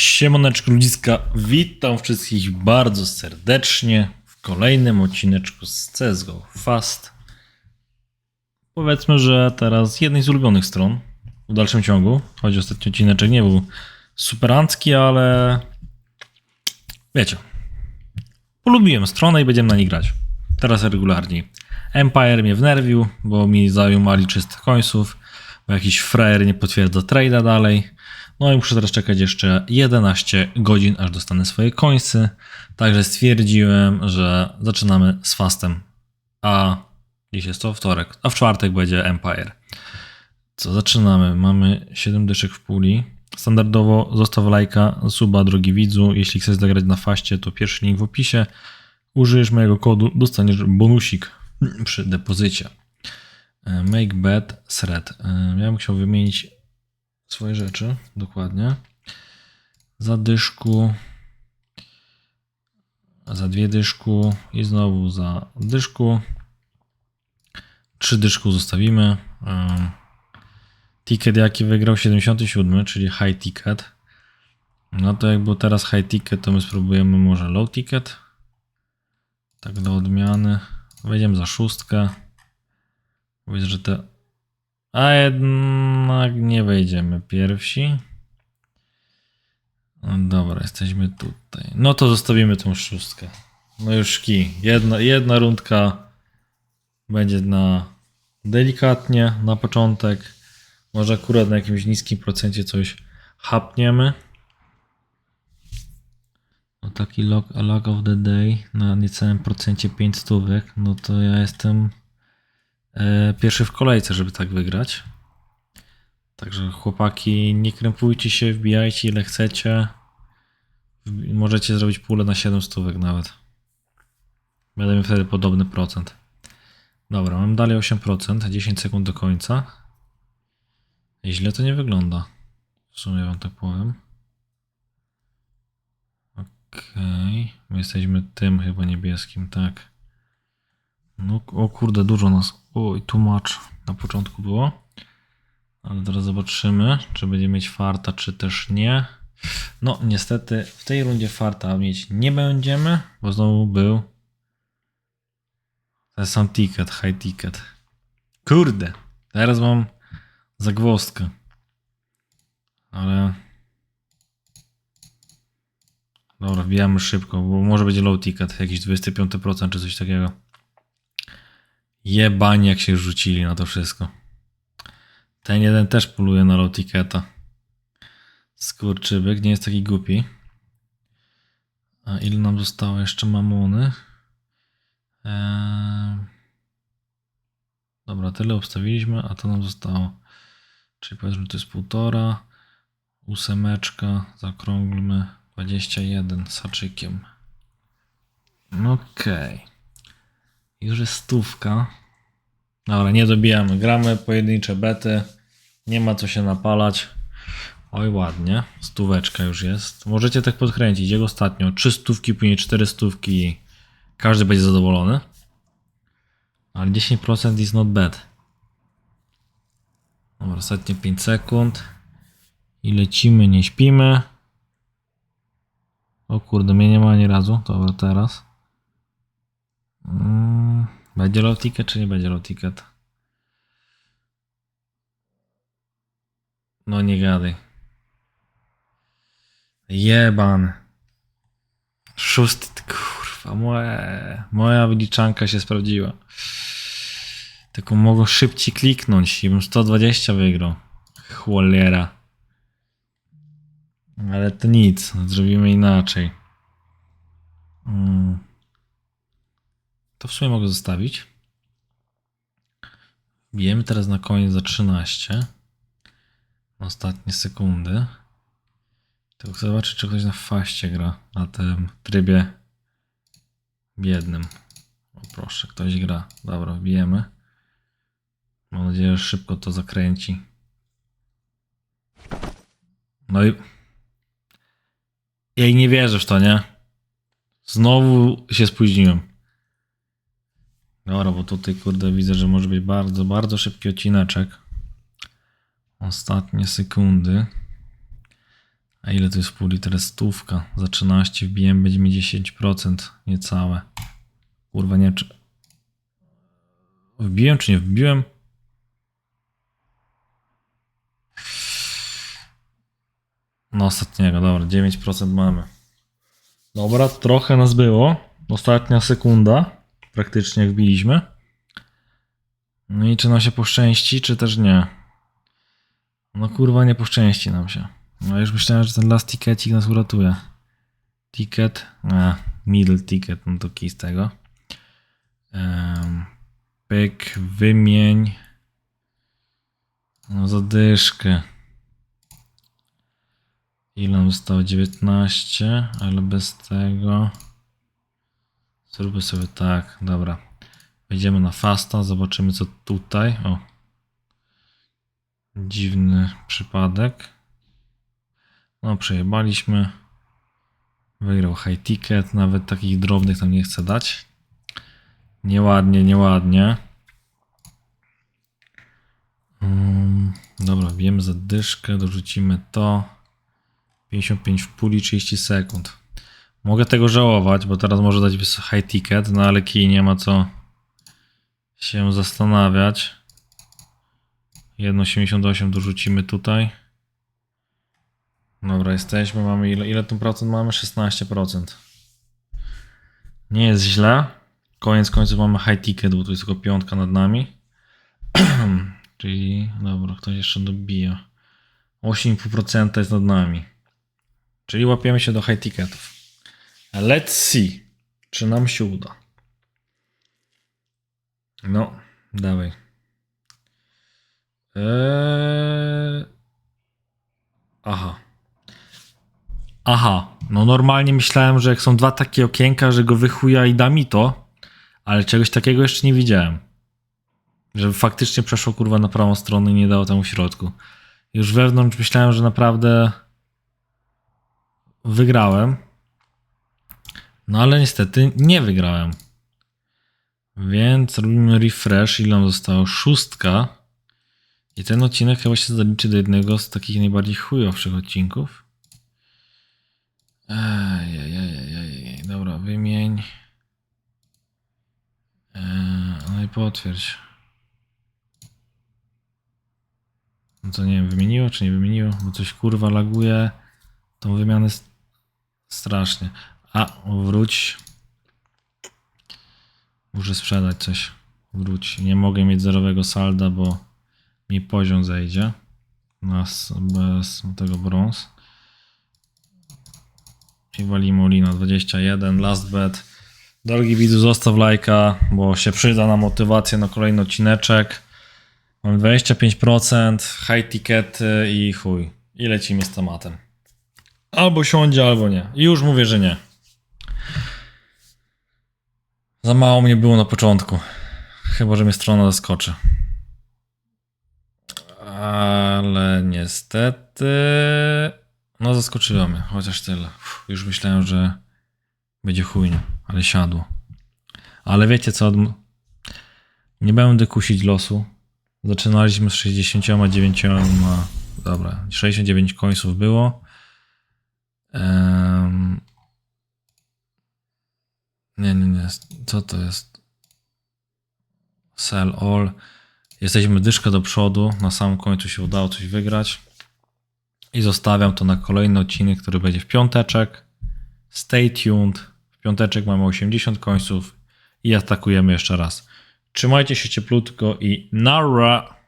Siemoneczko ludziska, witam wszystkich bardzo serdecznie w kolejnym odcineczku z CSGO Fast. Powiedzmy, że teraz jednej z ulubionych stron w dalszym ciągu, choć ostatni odcineczek nie był superancki, ale wiecie, polubiłem stronę i będziemy na niej grać. Teraz regularniej. Empire mnie wnerwił, bo mi zajął mali 300 końców, bo jakiś frajer nie potwierdza trade'a dalej. No i muszę teraz czekać jeszcze 11 godzin, aż dostanę swoje końsy. Także stwierdziłem, że zaczynamy z fastem. A dziś jest to wtorek, a w czwartek będzie Empire. Co zaczynamy? Mamy 7 dyszek w puli. Standardowo zostaw lajka, suba, drogi widzu. Jeśli chcesz zagrać na faście, to pierwszy link w opisie. Użyjesz mojego kodu, dostaniesz bonusik przy depozycie. E, Make bet thread. E, Ja bym chciał wymienić swoje rzeczy, dokładnie. Za dyszku, za dwie dyszku i znowu za dyszku. Trzy dyszku zostawimy. Ym, Ticket jaki wygrał 77, czyli high ticket. No to jak był teraz high ticket, to my spróbujemy może low ticket. Tak do odmiany. Wejdziemy za szóstkę. Powiedz, że te a jednak nie wejdziemy pierwsi. No dobra, jesteśmy tutaj. No to zostawimy tą szóstkę. No już ki. Jedna, jedna rundka będzie na delikatnie na początek. Może akurat na jakimś niskim procencie coś hapniemy. No taki log, log of the day na niecałym procencie 5 stówek. No to ja jestem pierwszy w kolejce, żeby tak wygrać. Także chłopaki, nie krępujcie się, wbijajcie ile chcecie. Możecie zrobić pulę na 7 stówek nawet. Będę miał wtedy podobny procent. Dobra, mam dalej 8%, 10 sekund do końca. I źle to nie wygląda. W sumie wam tak powiem. Okej, my jesteśmy tym chyba niebieskim, tak. No, o kurde, dużo nas. Oj, tłumacz na początku było. Ale teraz zobaczymy, czy będzie mieć farta, czy też nie. No, niestety w tej rundzie farta mieć nie będziemy, bo znowu był ten sam ticket, high ticket. Kurde, teraz mam zagwozdkę. Ale. Dobra, wbijamy szybko, bo może będzie low ticket, jakiś 25% czy coś takiego. Jebani jak się rzucili na to wszystko. Ten jeden też poluje na low ticketa. Skurczybyk, nie jest taki głupi. A ile nam zostało jeszcze mamony? Eee... Dobra, tyle obstawiliśmy, a to nam zostało. Czyli powiedzmy to jest półtora. Ósemeczka, zakrąglmy 21 z haczykiem. Okej. Już jest stówka. Dobra, nie dobijamy. Gramy pojedyncze bety. Nie ma co się napalać. Oj, ładnie. Stóweczka już jest. Możecie tak podkręcić. Jak ostatnio. Trzy stówki, później cztery stówki. Każdy będzie zadowolony. Ale 10% is not bad. Dobra, ostatnie 5 sekund. I lecimy, nie śpimy. O kurde, mnie nie ma ani razu. Dobra, teraz. Mm, Będzie low ticket, czy nie będzie low ticket? No nie gadaj. Jeban. Szósty, kurwa, moje, moja wyliczanka się sprawdziła. Tylko mogą szybciej kliknąć i bym 120 wygrał. Cholera. Ale to nic, zrobimy inaczej. Mm. To w sumie mogę zostawić. Bijemy teraz na koniec za 13. Ostatnie sekundy. Tylko chcę zobaczyć, czy ktoś na faście gra. Na tym trybie biednym. O proszę, ktoś gra. Dobra, bijemy. Mam nadzieję, że szybko to zakręci. No i... I nie wierzę w to, nie? Znowu się spóźniłem. Dobra, bo tutaj kurde widzę, że może być bardzo, bardzo szybki odcineczek. Ostatnie sekundy. A ile to jest pół litra? Stówka. Za 13 wbiłem, będzie mi 10%, niecałe. Kurwa, nie czy... Wbiłem czy nie wbiłem? No ostatniego, dobra, 9% mamy. Dobra, trochę nas było. Ostatnia sekunda. Praktycznie wbiliśmy. No i czy nam się poszczęści, czy też nie? No kurwa, nie poszczęści nam się. No już myślałem, że ten last ticketik nas uratuje. Ticket, a, middle ticket, no to kij z tego. Um, pyk, wymień. No zadyszkę. Ile nam zostało? 19, ale bez tego. Zróbmy sobie tak, dobra. Wejdziemy na fasta, zobaczymy co tutaj. O. Dziwny przypadek. No, przejebaliśmy. Wygrał high ticket, nawet takich drobnych tam nie chce dać. Nieładnie, nieładnie. Mm, dobra, wiemy za dyszkę, dorzucimy to. 55 w puli, 30 sekund. Mogę tego żałować, bo teraz może dać high ticket, no ale kij nie ma co się zastanawiać. 1,88 dorzucimy tutaj. Dobra, jesteśmy, mamy ile, ile tu procent mamy? 16%. Nie jest źle. Koniec końców mamy high ticket, bo tu jest tylko piątka nad nami. Czyli, dobra, ktoś jeszcze dobija. 8,5% jest nad nami. Czyli łapiemy się do high ticketów. Let's see, czy nam się uda. No, dawaj. Eee... Aha. Aha, no normalnie myślałem, że jak są dwa takie okienka, że go wychuja i da mi to, ale czegoś takiego jeszcze nie widziałem. Żeby faktycznie przeszło kurwa na prawą stronę i nie dało temu środku. Już wewnątrz myślałem, że naprawdę wygrałem. No ale niestety nie wygrałem. Więc robimy refresh. Ile nam zostało? Szóstka. I ten odcinek chyba się zaliczy do jednego z takich najbardziej chujowszych odcinków. Ejejejejej. Dobra, wymień. Eee, no i potwierdź. No to nie wiem, wymieniło czy nie wymieniło? Bo coś kurwa laguje. Tą wymianę strasznie. A, wróć. Muszę sprzedać coś. Wróć. Nie mogę mieć zerowego salda, bo mi poziom zejdzie. Nas bez tego brąz. I walimy Olina 21. Last bet. Drogi widzu, zostaw lajka, bo się przyda na motywację na kolejny odcineczek. Mam 25%, high tickety i chuj. I lecimy z tematem. Albo siądzie, albo nie. I już mówię, że nie. Za mało mnie było na początku. Chyba, że mnie strona zaskoczy. Ale niestety. No, zaskoczyło mnie, chociaż tyle. Już myślałem, że będzie chujnie, ale siadło. Ale wiecie co? Nie będę kusić losu. Zaczynaliśmy z 69. Dobra, 69 końców było. Em, nie, nie, nie. Co to jest? Sell all. Jesteśmy dyszkę do przodu. Na samym końcu się udało coś wygrać. I zostawiam to na kolejny odcinek, który będzie w piąteczek. Stay tuned. W piąteczek mamy 80 końców i atakujemy jeszcze raz. Trzymajcie się cieplutko i nara!